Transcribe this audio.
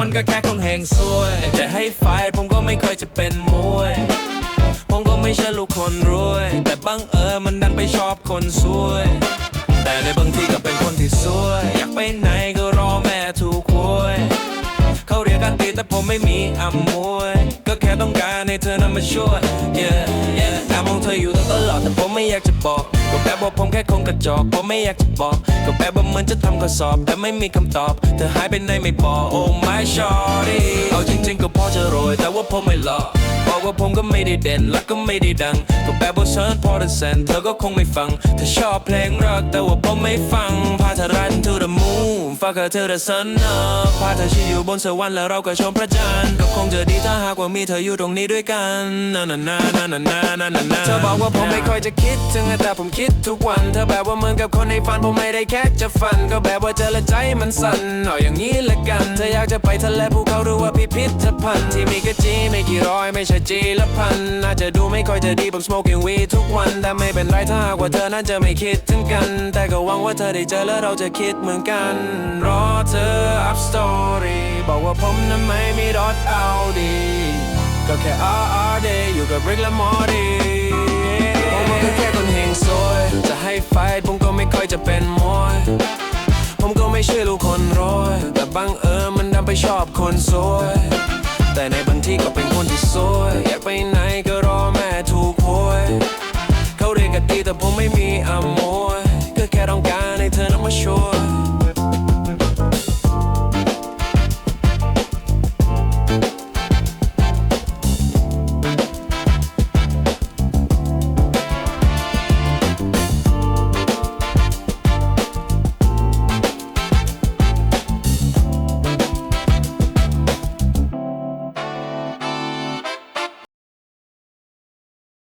มันก็แค่คนแห่งซวยจะให้ไฟผมก็ไม่เคยจะเป็นมวย ผมก็ไม่ใช่ลูกคนรวย แต่บังเอิญมันดันไปชอบคนสวย แต่ในบางทีก็เป็นคนที่สวย อยากไปไหนก็รอแม่ถูกหวย เขาเรียกกันตีแต่ผมไม่มีอำมวย ก็แค่ต้องการให้เธอนั้นมาช่วย yeah yeah แอบมองเธออยู่ตลอดแต่ผมไม่อยากจะบอกก็แบบว่าผมแค่คงกระจอกผมไม่อยากจะบอก แอบว่าเหมือนจะทำข้อสอบ แต่ไม่มีคำตอบ เธอหายไปไหนไม่บอก oh my shorty เอาจริงๆก็พอจะโรย แต่ว่าผมไม่หลอกบอกว่าผมก็ไม่ได้เด่นและก็ไม่ได้ดัง ก็แบบว่าฉันพอจะเซนเธอก็คงไม่ฟังเธอชอบเพลงรักแต่ว่าผมไม่ฟังพาเธอ run to the moon ฝากเธอ the sun up พาเธอชี้อยู่บนสวรรค์แล้วเราก็ชมพระจันทร์ก็คงจะดีถ้าหากว่ามีเธออยู่ตรงนี้ด้วยกันนานานานานานานานานาเธอบอกว่าผมไม่ค่อยจะคิดถึงแต่ผมคิดทุกวัน เธอแบบว่าเหมือนกับคนในฝันผมไม่ได้แค่จะฝัน ก็แบบว่าเจอและใจมันสั่นเอาอย่างนี้ละกัน เธออยากจะไปทะเลภูเขาหรือว่าพิพิธภัณฑ์ที่มีกระจีไม่กี่ร้อยไม่ใช่จีละพันอาจจะดูไม่ค่อยจะดีผม smoking weed ทุกวัน แต่ไม่เป็นไรถ้าหากว่าเธอนั้นจะไม่คิดถึงกัน แต่ก็หวังว่าเธอได้เจอแล้วเราจะคิดเหมือนกันรอเธออัพสตอรี่บอกว่าผมนั้นไม่มีรถเอาดี ก็แค่ RR Day อยู่กับริกและมอดีผมก็แค่คนเฮงซวยจะให้ไฟผมก็ไม่ค่อยจะเป็นมวยผมก็ไม่ช่วยลูกคนรวยแต่บางเอิญมันดันไปชอบคนสวยแต่ในบางที่ก็เป็นคนที่สวยอยากไปไหนก็รอแม่ถูกหวยเขาเรียกกันดีแต่ผมไม่มีอามวยก็แค่ต้องการให้เธอนั้นมาช่วย